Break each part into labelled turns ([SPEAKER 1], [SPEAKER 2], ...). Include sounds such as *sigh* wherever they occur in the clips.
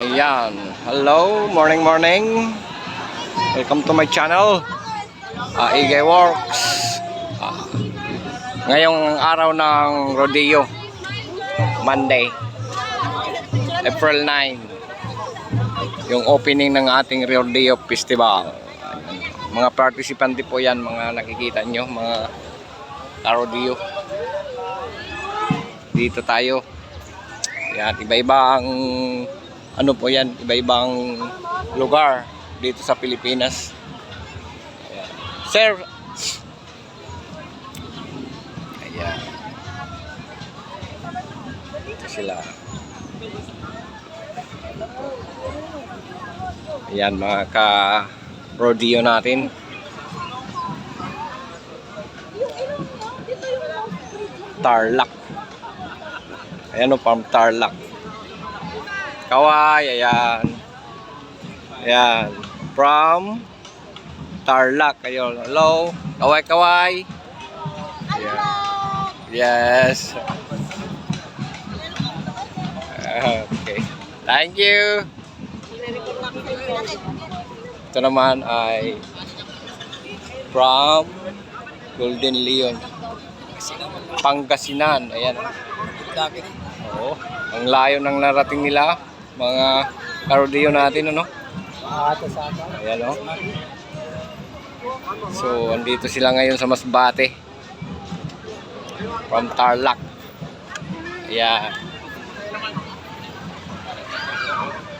[SPEAKER 1] Ayan. Hello, morning morning. Welcome to my channel. Uh, Igay Works. Ah, ngayong araw ng rodeo. Monday. April 9. Yung opening ng ating rodeo festival. Mga participante po yan, mga nakikita nyo, mga rodeo. Dito tayo. Yan, iba-ibang ano po yan, iba-ibang lugar dito sa Pilipinas. Ayan. Sir! Ayan. Ito sila. Ayan, mga ka-rodeo natin. Tarlac. Ayan o, from Tarlac. Kaway, ayan. Ayan. From Tarlac. Ayun. Hello. Kaway, kaway. Ayan. Yes. Okay. Thank you. Ito naman ay from Golden Leon. Pangasinan. Ayan. Oo. Ang layo ng narating nila. Mga karodeo natin, ano? Ayan, oh. So, andito sila ngayon sa Masbate. From Tarlac. Ayan.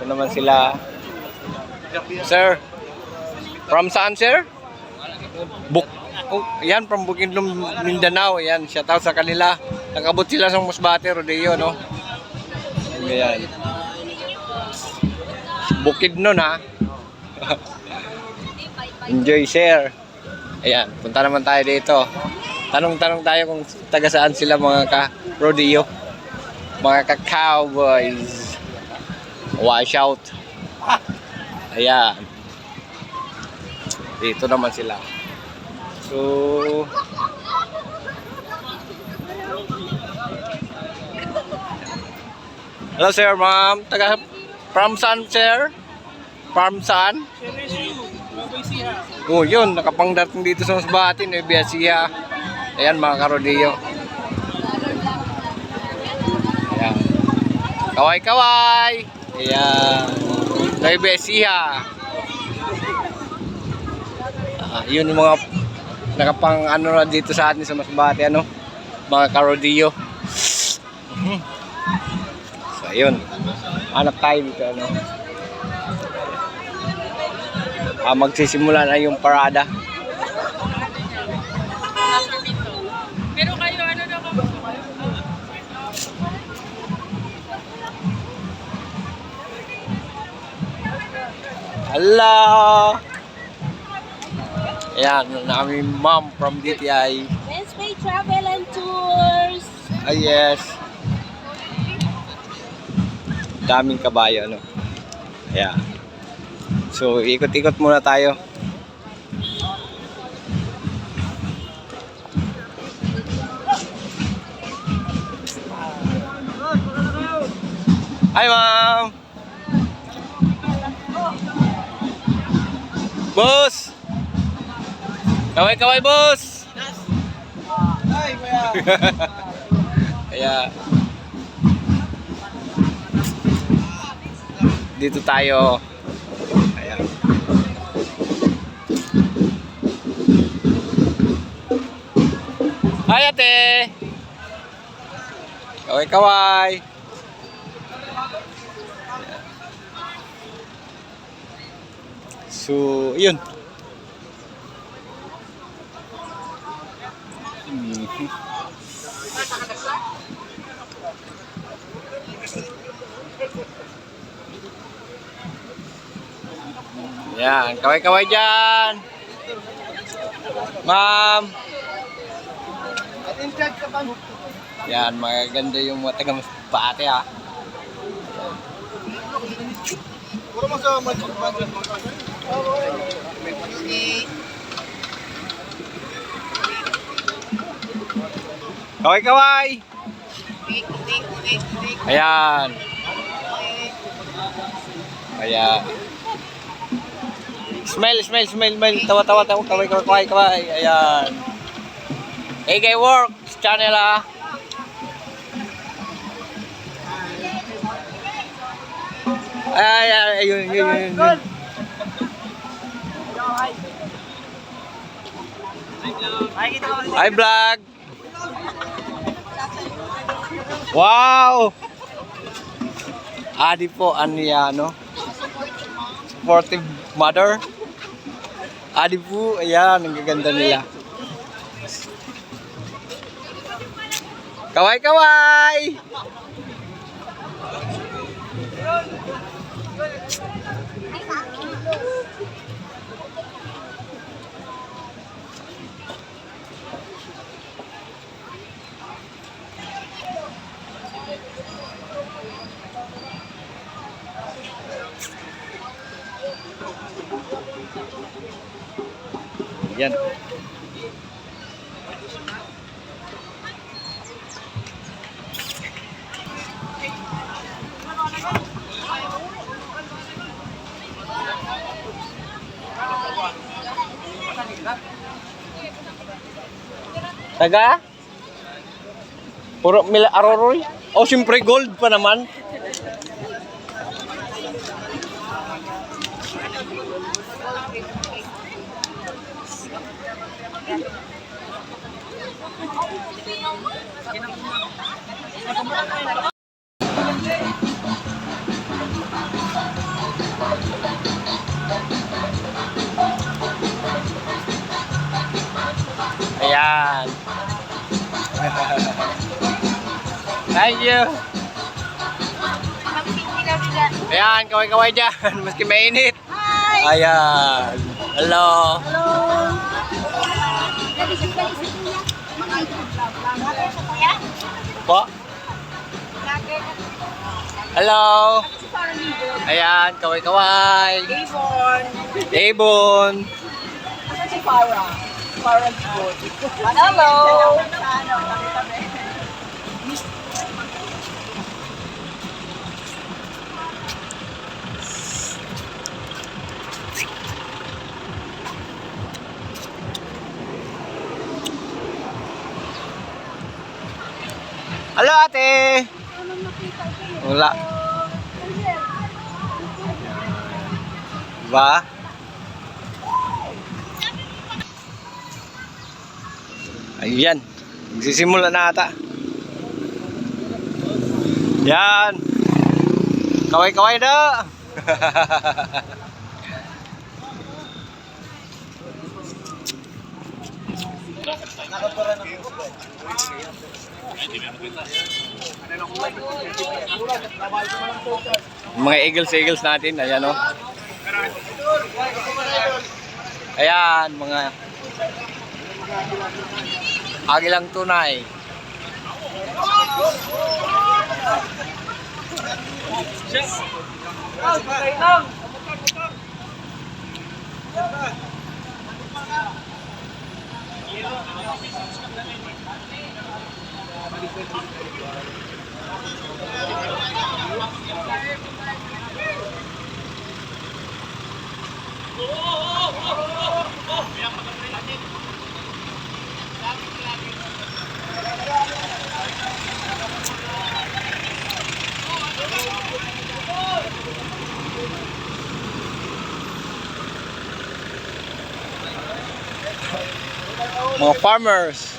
[SPEAKER 1] Ito naman sila. Sir, from saan, sir? Buk oh, yan, from Bukidnon, Mindanao. Ayan, shout out sa kanila. Nakabot sila sa Masbate, Rodeo, no? Ayan. Bukid nun, ha? Enjoy, share. Ayan, punta naman tayo dito. Tanong-tanong tayo kung taga saan sila mga ka-rodeo. Mga ka-cowboys. Watch out. Ayan. Dito naman sila. So, Hello sir, ma'am. Taga from saan sir? From saan? Oh, yun. Nakapangdating dito sa Masbate, Nueva Ecija. Ayan mga karodeo. Ayan. Kaway-kaway. Ayan. Nueva Ecija. Ah, yun yung mga nakapang ano na dito sa atin sa Masbate, ano? Mga karodeo. Mhm. So, ayun. Hanap tayo dito, ano? Ah, magsisimula na yung parada.
[SPEAKER 2] Pero kayo, ano na kung
[SPEAKER 1] Hello! Ayan, namin mom from DTI.
[SPEAKER 2] Let's Bay Travel and Tours.
[SPEAKER 1] Ah, yes. Daming kabayo, ano. Ayan. So, ikot-ikot muna tayo. Hi, ma'am! Boss! Kaway-kaway, boss!
[SPEAKER 3] Ay, kuya. *laughs*
[SPEAKER 1] Kaya dito tayo. Ayan. Hi ate! Kaway kaway! So, yun. Mhm. Yan, kaway-kaway dyan. Ma'am. Yan, magaganda yung mga taga Masbate ah.
[SPEAKER 3] Puro mo sa magic.
[SPEAKER 1] Kaway-kaway. Ayan. Kaya Smile, smile, smile, smile. Tawa, tawa, tawa. Kaway, kaway, kaway, kaway. Ayan. AK Works channel ah. Ay, ay, ay, yun, yun, yun, yun. Hi, vlog. Wow! Adi po, ano yan, no? Supportive mother. Adi po, ayan, ang gaganda nila. Kaway, kaway! Yan. Taga? Puro mila aroroy? Oh, siyempre gold pa naman. Ayan. Thank you. Ayan, kaway-kaway dyan. *laughs* Maski mainit.
[SPEAKER 2] Hi!
[SPEAKER 1] Ayan. Hello. Po. Hello. Ayan, kaway-kaway.
[SPEAKER 2] Avon!
[SPEAKER 1] Avon.
[SPEAKER 2] si Farah? Farah Good. Hello!
[SPEAKER 1] Hello, ate. Wala. Ba? Ayan. Nagsisimula na ata. Yan. Kaway-kaway na. *laughs* mga eagles eagles natin. Ayan o ayan mga agilang tunay Thank you. Mga farmers